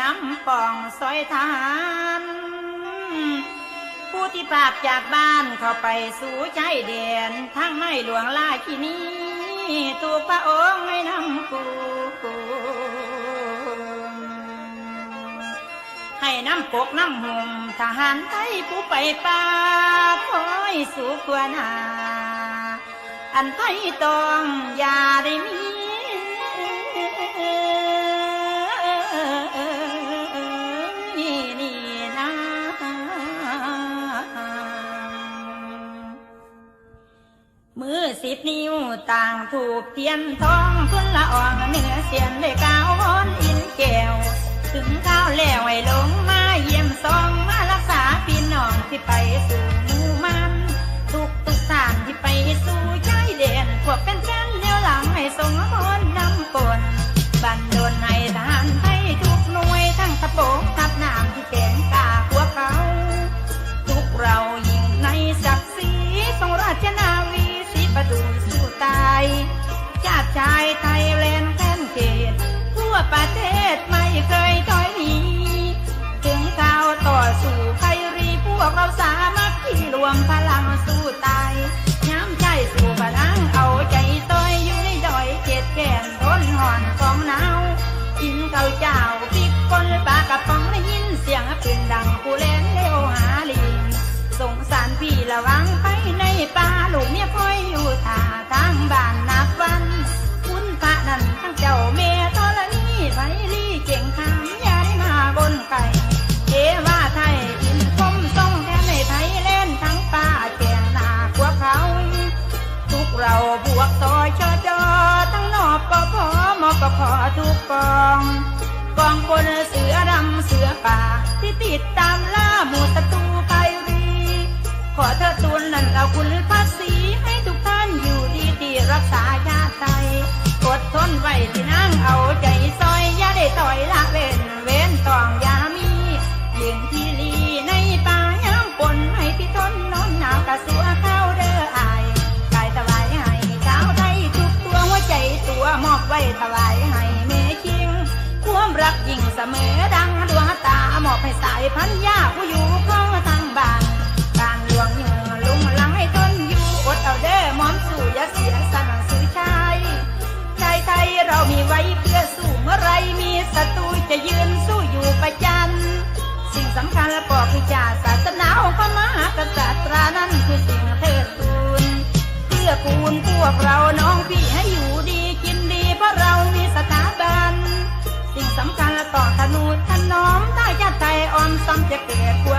น้ำปองซอยทานผู้ที่ปราบจากบ้านเข้าไปสู่ชายแดนทั้งในหลวงลาชินีถูพระองค์ให้นำกูให้น้ำปกน้ำหุ่มทหารไทยผู้ไปป่าคอยสู่ขวนา อันไทยต้องอย่าได้มี มือสิบนิ้วต่างถูกเทียนทองทุนละอ่องเหนือเสียนเลยก้าววอนอินแก้ว ถึงข้าวแล้วให้ลงมาเยี่ยมซองมารักษาพี่น้องที่ไปสู่มู่มัน ทุกทุกทานที่ไปสู่ชายแดนพวกเป็น เคยถอยหนีถึงก้าวต่อสู่ไพรีพวกเราสามัคคีรวมพลังสู้ตายย้ำใจสู่พลังเอาใจต้อยอยู่ในดอยเจ็ดแก่นทนห่อนของหนาวกินข้าวเจ้าปิกคนปลากระป๋องได้ยินเสียงปืนดังผู้เล่นเร็วหาลิงสงสารพี่ระวังไป ทุกกอง กองพลเสือดำเสือป่าที่ติดตามล่าหมูตะตู มอดังดวงตาหมอบให้สายพันยาผู้อยู่ของทางบ้านการหลวงอยู่ลุงหลังให้ทนอยู่อดเอาเด้อมอมสู่อย่าเสียสนังสือชายชายไทยเรามีไว้เพื่อสู้เมื่อไรมีศัตรูจะยืนสู้อยู่ประจัน สิ่งสำคัญและปอกพิจาศาสนาของพระมหากษัตริย์นั้นคือสิ่งเทิดทูนเพื่อคูณพวกเราน้องพี่ให้ำจะเกิดคว